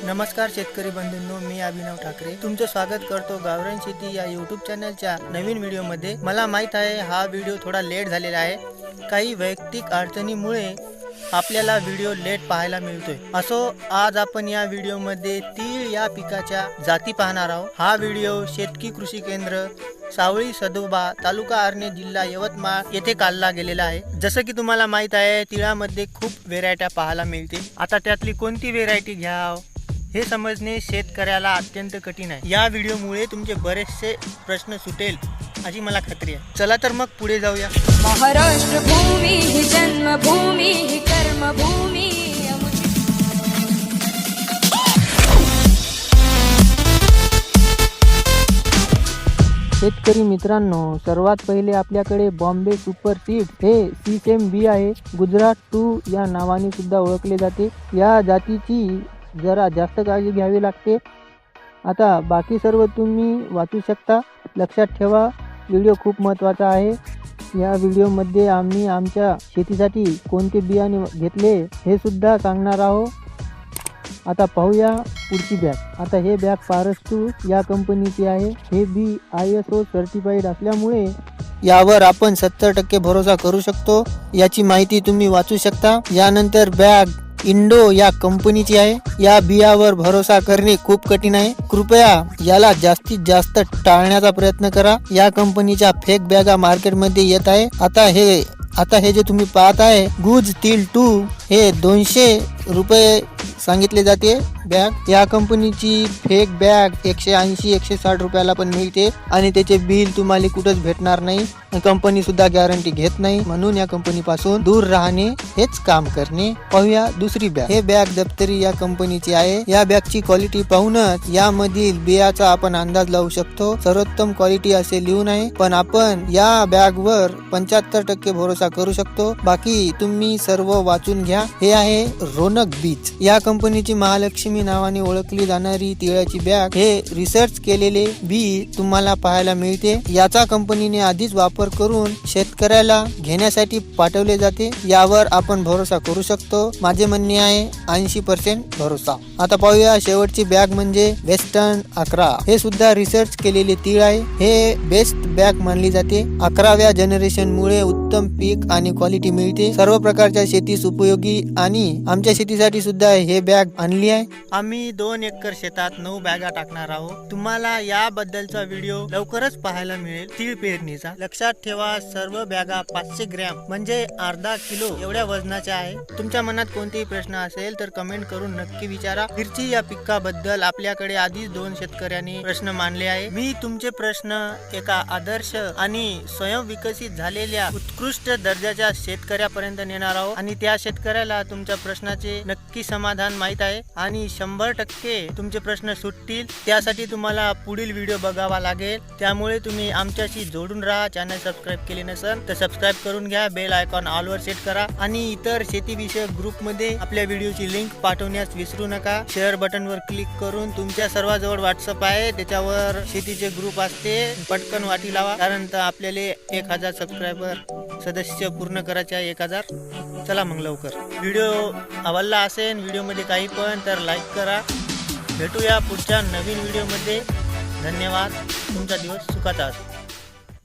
नमस्कार शेतकरी बंधूंनो मी अभिनव ठाकरे. तुमचं स्वागत करतो गावरान शेती या युट्यूब चॅनलच्या नवीन व्हिडिओमध्ये. मला माहीत आहे हा व्हिडिओ थोडा लेट झालेला आहे. काही वैयक्तिक अडचणीमुळे आपल्याला व्हिडिओ लेट पाहायला मिळतोय. असो आज आपण या व्हिडिओमध्ये तीळ या पिकाच्या जाती पाहणार आहोत. हा व्हिडिओ शेतकी कृषी केंद्र सावळी सदोबा तालुका आर्णे जिल्हा यवतमाळ येथे काढला गेलेला आहे. जसं की तुम्हाला माहीत आहे तिळामध्ये खूप व्हेरायट्या पाहायला मिळतील. आता त्यातली कोणती व्हेरायटी घ्याव? हे समजणे शेतकऱ्याला अत्यंत कठीण आहे. या व्हिडिओमुळे तुमचे बरेचसे प्रश्न सुटेल अशी मला खात्री आहे. चला तर मग पुढे जाऊया. महाराष्ट्र भूमी ही जन्मभूमी ही कर्मभूमी. शेतकरी मित्रांनो सर्वात पहिले आपल्याकडे बॉम्बे सुपर सीड हे सी सेम बी आहे. गुजरात टू या नावाने सुद्धा ओळखले जाते. या जातीची जरा जास्त काळजी घ्यावी लागते. आता बाकी सर्व तुम्ही वाचू शकता. लक्षात ठेवा व्हिडिओ खूप महत्त्वाचा आहे. या व्हिडिओमध्ये आम्ही आमच्या शेतीसाठी कोणते बियाणे घेतले हे सुद्धा सांगणार आहोत. आता पाहूया पुढची बॅग. आता हे बॅग पारस्टू या कंपनीची आहे. हे B I S O certified असल्यामुळे यावर आपण सत्तर टक्के भरोसा करू शकतो. याची माहिती तुम्ही वाचू शकता. यानंतर बॅग इंडो या कंपनीची आहे. या बियावर भरोसा करणे खूप कठीण आहे. कृपया याला जास्तीत जास्त टाळण्याचा प्रयत्न करा. या कंपनीच्या फेक बॅगा मार्केटमध्ये येत आहे. आता हे आता हे जे तुम्ही पाहत आहे गुज तील टू हे दोनशे रुपये सांगितले जाते. बॅग. या कंपनीची फेक बॅग एकशे ऐंशी एकशे साठ रुपयाला पण मिळते आणि त्याचे बिल तुम्हाला कुठंच भेटणार नाही. कंपनी सुद्धा गॅरंटी घेत नाही. म्हणून या कंपनी पासून दूर राहणे हेच काम करणे. पाहूया दुसरी बॅग हे बॅग दप्तरी या कंपनीची आहे. या बॅगची क्वालिटी पाहूनच यामधील बियाचा आपण अंदाज लावू शकतो. सर्वोत्तम क्वालिटी असे लिहून आहे. पण आपण या बॅग वर पंच्याहत्तर टक्के भरोसा करू शकतो. बाकी तुम्ही सर्व वाचून घ्या. हे आहे रोनक बीच या कंपनीची महालक्ष्मी नावाने ओळखली जाणारी तिळाची बॅग हे रिसर्च केलेले बी तुम्हाला पाहायला मिळते. याचा कंपनीने आधीच वापर करून शेतकऱ्याला घेण्यासाठी पाठवले जाते. यावर आपण भरोसा करू शकतो. माझे म्हणणे आहे ऐंशी पर्सेंट भरोसा. आता पाहूया शेवटची बॅग म्हणजे वेस्टर्न अकरा. हे सुद्धा रिसर्च केलेले तीळ आहे. हे बेस्ट बॅग मानली जाते. अकराव्या जनरेशन मुळे उत्तम पीक आणि क्वालिटी मिळते. सर्व प्रकारच्या शेतीस उपयोगी आणि आमच्या शेतीसाठी सुद्धा हे बॅग आणली आहे. आम्ही दोन एकर शेतात नऊ बॅगा टाकणार आहोत. तुम्हाला याबद्दलचा व्हिडिओ लवकरच पाहायला मिळेल. तीळ पेरणीचा. लक्षात ठेवा सर्व बॅगा पाचशे ग्रॅम म्हणजे अर्धा किलो एवढ्या वजनाच्या आहे. तुमच्या मनात कोणतेही प्रश्न असेल तर कमेंट करून नक्की विचारा. मिरची या पिकाबद्दल आपल्याकडे आधीच दोन शेतकऱ्यांनी प्रश्न मांडले आहे. मी तुमचे प्रश्न एका आदर्श आणि स्वयं विकसित झालेल्या उत्कृष्ट उत्कृष्ट दर्जाच्या शेतकऱ्यापर्यंत नेणार आहोत. आणि त्या शेतकऱ्याला तुमच्या प्रश्नाचे नक्की समाधान माहीत आहे. आणि शंभर टक्के तुमचे प्रश्न सुटतील. त्यासाठी तुम्हाला पुढील व्हिडिओ बघावा लागेल. त्यामुळे तुम्ही आमच्याशी जोडून राहा. चॅनल सबस्क्राईब केले नसेल तर सबस्क्राईब करून घ्या. बेल आयकॉन ऑलवर सेट करा. आणि इतर शेतीविषयक ग्रुपमध्ये आपल्या व्हिडिओची लिंक पाठवण्यास विसरू नका. शेअर बटनवर क्लिक करून तुमच्या सर्वांजवळ व्हॉट्सअप आहे. त्याच्यावर शेतीचे ग्रुप असते. पटकन वाटी लावा. कारण तर आपल्याला एक हजार सबस्क्रायबर सदस्य पूर्ण करायचे आहे एक हजार. चला मग लवकर. व्हिडिओ आवडला असेल व्हिडिओमध्ये काही पण तर लाईक करा. भेटूया पुढच्या नवीन व्हिडिओमध्ये. धन्यवाद. तुमचा दिवस सुखाचा असो.